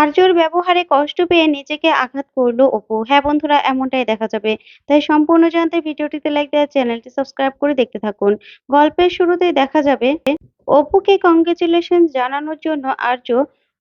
আর্যর ব্যবহারে কষ্ট পেয়ে নিজেকে আঘাত করল অপু। হ্যাঁ বন্ধুরা, এমনটাই দেখা যাবে। তাই সম্পূর্ণ জানতে ভিডিওটিতে লাইক দেওয়া চ্যানেলটি সাবস্ক্রাইব করে দেখতে থাকুন। গল্পের শুরুতেই দেখা যাবে, অপুকে কংগ্রেচুলেশন জানানোর জন্য আর্য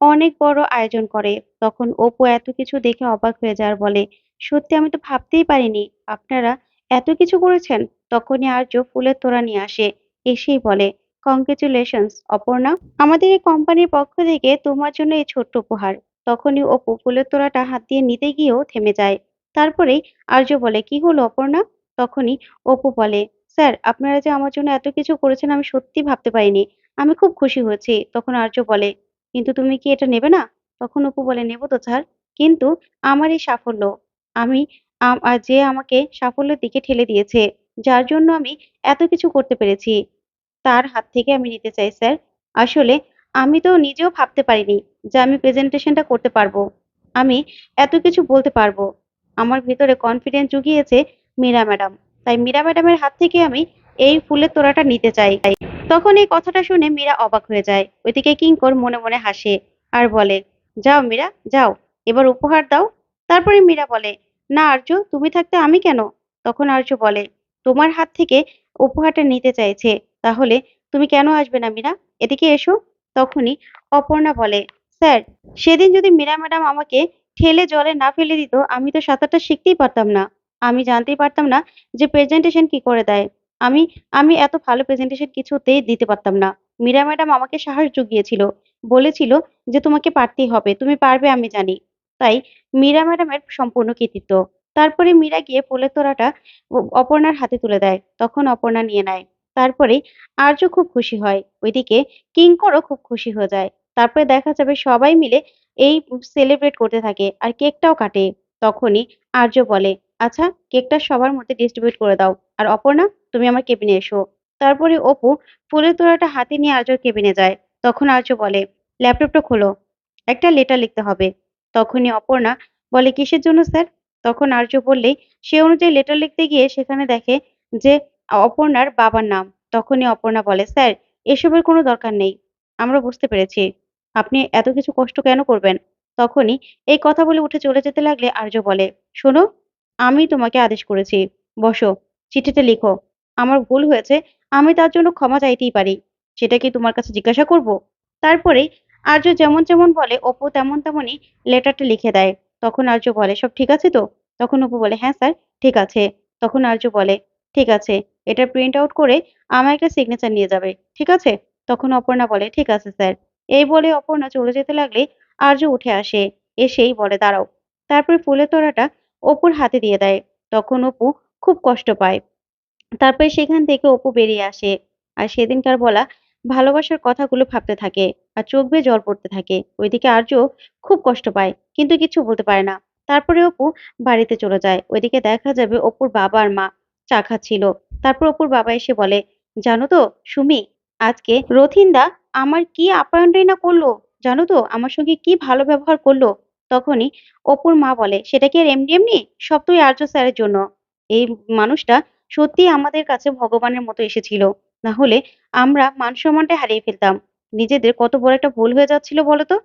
অনেক বড় আয়োজন করে। তখন অপু এত কিছু দেখে অবাক হয়ে যায় বলে, সত্যি আমি তো ভাবতেই পারিনি। আপনারা এত কিছু করেছেন? তখনই আর্য ফুলের তোড়া নিয়ে আসে। এসেই বলে কংগ্রেচুলেশনস অপর্ণা। আমাদের এই কোম্পানির পক্ষ থেকে তোমার জন্য এই ছোট্ট উপহার। তখনই অপু ফুলের তোড়াটা হাত দিয়ে নিতে গিয়েও থেমে যায়। তারপরেই আর্য বলে, কি হলো অপর্ণা? তখনই অপু বলে, স্যার, আপনারা যে আমার জন্য এত কিছু করেছেন আমি সত্যি ভাবতে পারিনি। আমি খুব খুশি হয়েছি। তখন আর্য বলে, কিন্তু তুমি কি এটা নেবে না? তখন অপু বলে, নেব তো স্যার, কিন্তু আমার এই সাফল্য। আমি যে আমাকে সাফল্যের দিকে ঠেলে দিয়েছে, যার জন্য আমি এত কিছু করতে পেরেছি, তার হাত থেকে আমি নিতে চাই, স্যার। আসলে আমি তো নিজেও ভাবতে পারিনি যে আমি প্রেজেন্টেশনটা করতে পারব। আমি এত কিছু বলতে পারব। আমার ভিতরে কনফিডেন্স জুগিয়েছে মীরা ম্যাডাম। তাই মীরা ম্যাডামের হাত থেকে আমি এই ফুলের তোড়াটা নিতে চাই। তখন এই কথাটা শুনে মীরা অবাক হয়ে যায়। ওইদিকে কিঙ্কর মনে মনে হাসে আর বলে, যাও মীরা, যাও। এবার উপহার দাও। তারপরে মীরা বলে, না আর্য তুমি থাকতে আমি কেন? তখন আর্য বলে, তোমার হাত থেকে উপহারটা নিতে চাইছে। তাহলে তুমি কেন আসবে না মীরা? এদিকে এসো। তখনই অপর্ণা বলে, স্যার, সেদিন যদি মীরা ম্যাডাম আমাকে ঠেলে জলে না ফেলে দিত, আমি তো সাঁতারটা শিখতেই পারতাম না। আমি জানতেই পারতাম না যে প্রেজেন্টেশন কি করে দেয়। আমি আমি এত ভালো প্রেজেন্টেশন কিছুতেই দিতে পারতাম না। মীরা ম্যাডাম আমাকে সাহস জুগিয়েছিল। বলেছিল যে তোমাকে পারতেই হবে, তুমি পারবে আমি জানি। তাই মীরা ম্যাডামের সম্পূর্ণ কৃতিত্ব। তারপরে মীরা গিয়ে ফুলের তোড়াটা অপর্ণার হাতে তুলে দেয়। তখন অপর্ণা নিয়ে নেয়। তারপরে আর্য খুব খুশি হয়। ওইদিকে কিঙ্করও খুব খুশি হয়ে যায়। তারপরে দেখা যাবে সবাই মিলে এই সেলিব্রেট করতে থাকে আর কেকটাও কাটে। তখনই আর্য বলে আচ্ছা কেকটা সবার মধ্যে ডিস্ট্রিবিউট করে দাও। আর অপর্ণা, তুমি আমার কেবিনে এসো। তারপরে অপু ফুলের তোড়াটা হাতে নিয়ে আর্যর কেবিনে যায়। তখন আর্য বলে ল্যাপটপটা খোলো। একটা লেটার লিখতে হবে। তখনই অপর্ণা বলে, কিসের জন্য স্যার তখন আর্য বললেই সে অনুযায়ী লেটার লিখতে গিয়ে সেখানে দেখে যে অপর্ণার বাবার নাম। তখনই অপর্ণা বলে, স্যার, এসবের কোনো দরকার নেই। আমরা বুঝতে পেরেছি। আপনি এত কিছু কষ্ট কেন করবেন? তখনই এই কথা বলে উঠে চলে যেতে লাগলে আর্য বলে, শোনো, আমি তোমাকে আদেশ করেছি। বসো, চিঠিতে লিখো। আমার ভুল হয়েছে, আমি তার জন্য ক্ষমা চাইতেই পারি। সেটা কি তোমার কাছে জিজ্ঞাসা করব? তারপরে আর্য যেমন যেমন বলে, অপু তেমন তেমনই লেটারটা লিখে দেয়। তখন আর্য বলে, সব ঠিক আছে তো? তখন অপু বলে হ্যাঁ স্যার, ঠিক আছে। তখন আর্য বলে, ঠিক আছে। এটা প্রিন্ট আউট করে আমার একটা সিগনেচার নিয়ে যাবে, ঠিক আছে? তখন অপর্ণা বলে, ঠিক আছে স্যার এই বলে অপর্ণা চলে যেতে লাগলে আর্য উঠে আসে, এসেই বলে, দাঁড়াও। তারপরে ফুলের তোড়াটা অপুর হাতে দিয়ে দেয়। তখন অপু খুব কষ্ট পায়। তারপরে সেখান থেকে অপু বেরিয়ে আসে। আর সেদিনকার বলা ভালোবাসার কথাগুলো ভাবতে থাকে আর চোখ বেয়ে জল পড়তে থাকে। ওইদিকে আর্য খুব কষ্ট পায়, কিন্তু কিছু বলতে পারে না। তারপরে অপু বাড়িতে চলে যায়। ওইদিকে দেখা যাবে অপুর বাবা আর মা চা খাচ্ছিল। তারপর অপুর বাবা এসে বলে, জানো তো সুমি, আজকে রথিনদা আমার কি আপ্যায়নটাই না করল? জানো তো আমার সঙ্গে কি ভালো ব্যবহার করল? তখনই অপুর মা বলে, সেটা কি আর এমনি এমনি? সব তুই আর্য স্যারের জন্য। এই মানুষটা সত্যি আমাদের কাছে ভগবানের মতো এসেছিল। না হলে আমরা মান সম্মানটা হারিয়ে ফেলতাম। নিজেদের কত বড় একটা ভুল হয়ে যাচ্ছিল বলতো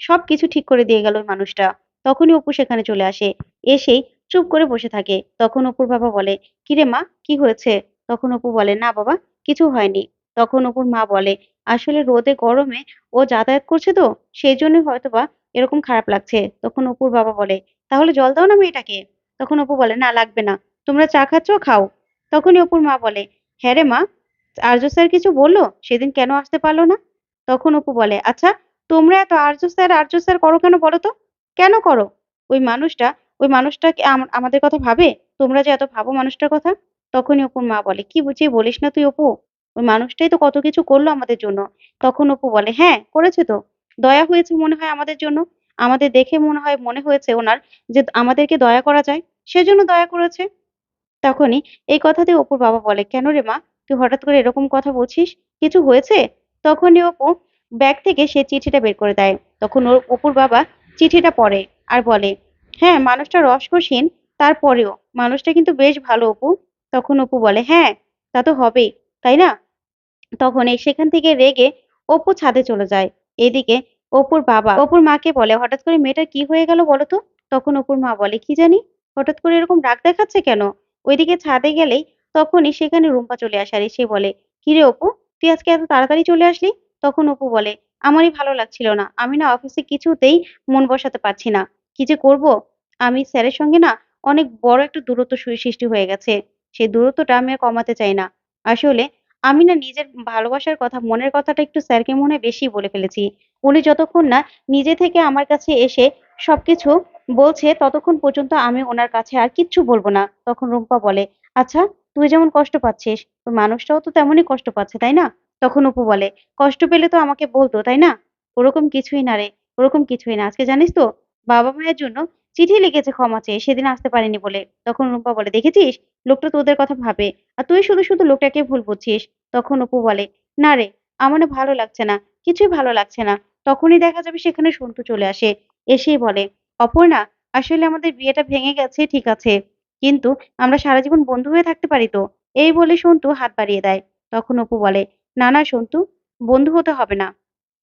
সব কিছু ঠিক করে দিয়ে গেল ওই মানুষটা। তখনই অপু সেখানে চলে আসে। এসেই চুপ করে বসে থাকে। তখন অপুর বাবা বলে, কিরে মা, কি হয়েছে? তখন অপু বলে, না বাবা, কিছু হয়নি। তখন অপুর মা বলে, আসলে রোদে গরমে ও যাতায়াত করছে তো, সেই জন্যই হয়তোবা এরকম খারাপ লাগছে। তখন অপুর বাবা বলে, তাহলে জল দাও না মেয়েটাকে। তখন অপু বলে, না, লাগবে না। তোমরা চা খাচ্ছ, খাও। তখনই অপুর মা বলে হ্যাঁ রে মা, আর্য স্যার কিছু বলল? সেদিন কেন আসতে পারল না? তখন অপু বলে আচ্ছা তোমরা এত আর্য স্যার আর্য স্যার করো কেন বলো তো? কেন করো? ওই মানুষটা ওই মানুষটা আমাদের কথা ভাবে? তোমরা যে এত ভাবো মানুষটার কথা? তখনই অপুর মা বলে, কি বুঝিয়ে বলিস না তুই অপু? ওই মানুষটাই তো কত কিছু করল আমাদের জন্য। তখন অপু বলে হ্যাঁ করেছে তো। দয়া হয়েছে মনে হয় আমাদের জন্য। আমাদের দেখে মনে হয়, মনে হয়েছে ওনার যে আমাদেরকে দয়া করা যায়। সেজন্য দয়া করেছে। তখনই এই কথাতে অপুর বাবা বলে, কেন রে মা? তুই হঠাৎ করে এরকম কথা বলছিস? কিছু হয়েছে? তখনই অপু ব্যাগ থেকে সে চিঠিটা বের করে দেয়। তখন ওর অপুর বাবা চিঠিটা পড়ে আর বলে হ্যাঁ মানুষটা রসকসীন, তারপরেও। মানুষটা কিন্তু বেশ ভালো অপু। তখন অপু বলে হ্যাঁ তা তো হবেই, তাই না? তখন এই সেখান থেকে রেগে অপু ছাদে চলে যায়। এদিকে অপুর বাবা, অপুর মাকে বলে, হঠাৎ করে মেয়েটার কি হয়ে গেল বলো তো? তখন অপুর মা বলে, কি জানি, হঠাৎ করে এরকম রাগ দেখাচ্ছে কেন? ওইদিকে ছাদে গেলেই তখনই সেখানে রুম্পা চলে আসে আর এসে বলে, কিরে অপু, তুই আজকে এত তাড়াতাড়ি চলে আসলি? তখন অপু বলে, আমারই ভালো লাগছিল না। আমি না অফিসে কিছুতেই মন বসাতে পারছি না। কি যে করব? আমি স্যারের সঙ্গে না অনেক বড় একটা দূরত্ব সৃষ্টি হয়ে গেছে। সেই দূরত্বটা আমি কমাতে চাই না। আসলে আমি না নিজের ভালোবাসার কথা, মনের কথাটা একটু স্যারকে মনে বেশি বলে ফেলেছি। উনি যতক্ষণ না নিজে থেকে আমার কাছে এসে সবকিছু বলছে, ততক্ষণ পর্যন্ত আমি ওনার কাছে আর কিচ্ছু বলব না। তখন রুম্পা বলে আচ্ছা তুই যেমন কষ্ট পাচ্ছিস ওই মানুষটাও তো তেমনই কষ্ট পাচ্ছে, তাই না? তখন অপু বলে, কষ্ট পেলে তো আমাকে বলতো, তাই না? ওরকম কিছুই না রে, ওরকম কিছুই না। আজকে জানিস তো বাবা মায়ের জন্য চিঠি লিখেছে ক্ষমা চেয়ে, সেদিন আসতে পারেনি বলে। তখন রুম্পা বলে, দেখেছিস? লোকটা তোদের কথা ভাবে। আর তুই শুধু শুধু লোকটাকে ভুল বুঝছিস? তখন অপু বলে, না রে, আমার ভালো লাগছে না, কিছুই ভালো লাগছে না। তখনই দেখা যাবে সেখানে সন্তু চলে আসে। এসেই বলে, অপর্ণা, আসলে আমাদের বিয়েটা ভেঙে গেছে, ঠিক আছে। কিন্তু আমরা সারা জীবন বন্ধু হয়ে থাকতে পারি তো? এই বলে সন্তু হাত বাড়িয়ে দেয়। তখন অপু বলে, না না সন্তু, বন্ধু হতে হবে না।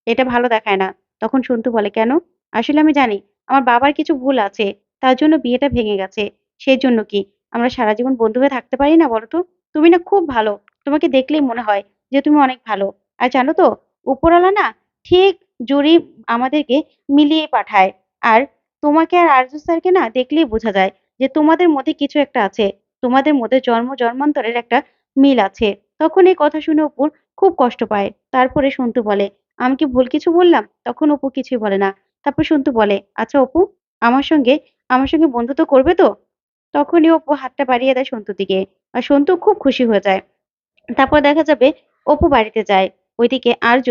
এটা ভালো দেখায় না। তখন সন্তু বলে, কেন? আসলে আমি জানি আমার বাবার কিছু ভুল আছে, তার জন্য বিয়েটা ভেঙে গেছে। সেই জন্য কি? আমরা সারা জীবন বন্ধু হয়ে থাকতে পারি না বলো তো? তুমি না খুব ভালো। তোমাকে দেখলেই মনে হয় যে তুমি অনেক ভালো। আর জানো তো, উপরওয়ালা না ঠিক জুড়ি আমাদেরকে মিলিয়ে পাঠায়। আর তোমাকে আর আরজু স্যারকে না দেখলেই বোঝা যায় যে তোমাদের মধ্যে কিছু একটা আছে। তোমাদের মধ্যে জন্ম জন্মান্তরের একটা মিল আছে। তখন এই কথা শুনে অপুর খুব কষ্ট পায়। তারপরে সন্তু বলে, আমি কি ভুল কিছু বললাম? তখন অপু কিছুই বলে না। তারপর সন্তু বলে আচ্ছা অপু, আমার সঙ্গে আমার সঙ্গে বন্ধুত্ব করবে তো? তখনই অপু হাতটা বাড়িয়ে দেয় সন্তুর দিকে। আর সন্তু খুব খুশি হয়ে যায়। তারপর দেখা যাবে অপু বাড়িতে যায়। ওইদিকে আর্য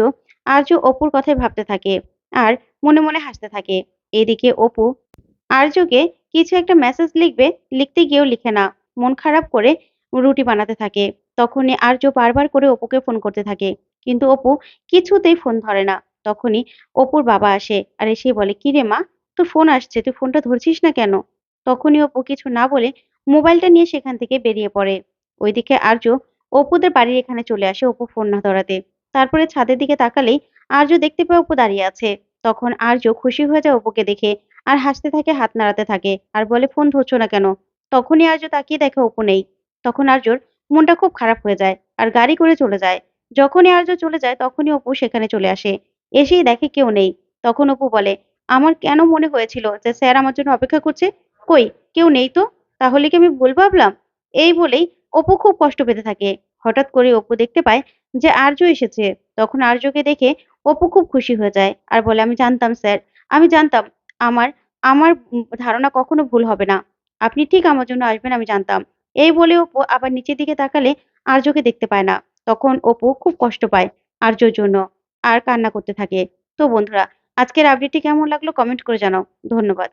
আর্য অপুর কথাই ভাবতে থাকে আর মনে মনে হাসতে থাকে। এদিকে অপু, আর্যকে কিছু একটা মেসেজ লিখবে, লিখতে গিয়েও লিখে না। মন খারাপ করে রুটি বানাতে থাকে। তখনই আর্য বারবার করে অপুকে ফোন করতে থাকে। কিন্তু অপু কিছুতেই ফোন ধরে না। তখনই অপুর বাবা আসে। আর এসে বলে, কি রে মা? তোর ফোন আসছে, তুই ফোনটা ধরছিস না কেন? তখনই অপু কিছু না বলে মোবাইলটা নিয়ে সেখান থেকে বেরিয়ে পড়ে। ওইদিকে আর্য অপুদের বাড়ির এখানে চলে আসে অপু ফোন না ধরাতে। তারপরে ছাদের দিকে তাকালেই আর্য দেখতে পায় অপু দাঁড়িয়ে আছে। তখন আর্য খুশি হয়ে যায় অপুকে দেখে আর হাসতে থাকে, হাত নাড়াতে থাকে আর বলে ফোন ধরছো না কেন? তখনই আর্য তাকিয়ে দেখে অপু নেই। তখন আর্যর মনটা খুব খারাপ হয়ে যায় আর গাড়ি করে চলে যায়। যখনই আর্য চলে যায় তখনই অপু সেখানে চলে আসে। এসেই দেখে কেউ নেই। তখন অপু বলে, আমার কেন মনে হয়েছিল যে স্যার আমার জন্য অপেক্ষা করছে? কই, কেউ নেই তো? তাহলে কি আমি ভুল ভাবলাম? এই বলেই অপু খুব কষ্ট পেতে থাকে। হঠাৎ করে অপু দেখতে পায় যে আর্য এসেছে। তখন আর্যকে দেখে অপু খুব খুশি হয়ে যায় আর বলে, আমি জানতাম স্যার, আমি জানতাম। আমার আমার ধারণা কখনো ভুল হবে না। আপনি ঠিক আমার জন্য আসবেন, আমি জানতাম। এই বলে অপু আবার নিচের দিকে তাকালে আর্যকে দেখতে পায় না। তখন অপু খুব কষ্ট পায় আর্যর জন্য। আর কান্না করতে থাকে। তো বন্ধুরা আজকের আপডেটটি কেমন লাগল? কমেন্ট করে জানাও। ধন্যবাদ।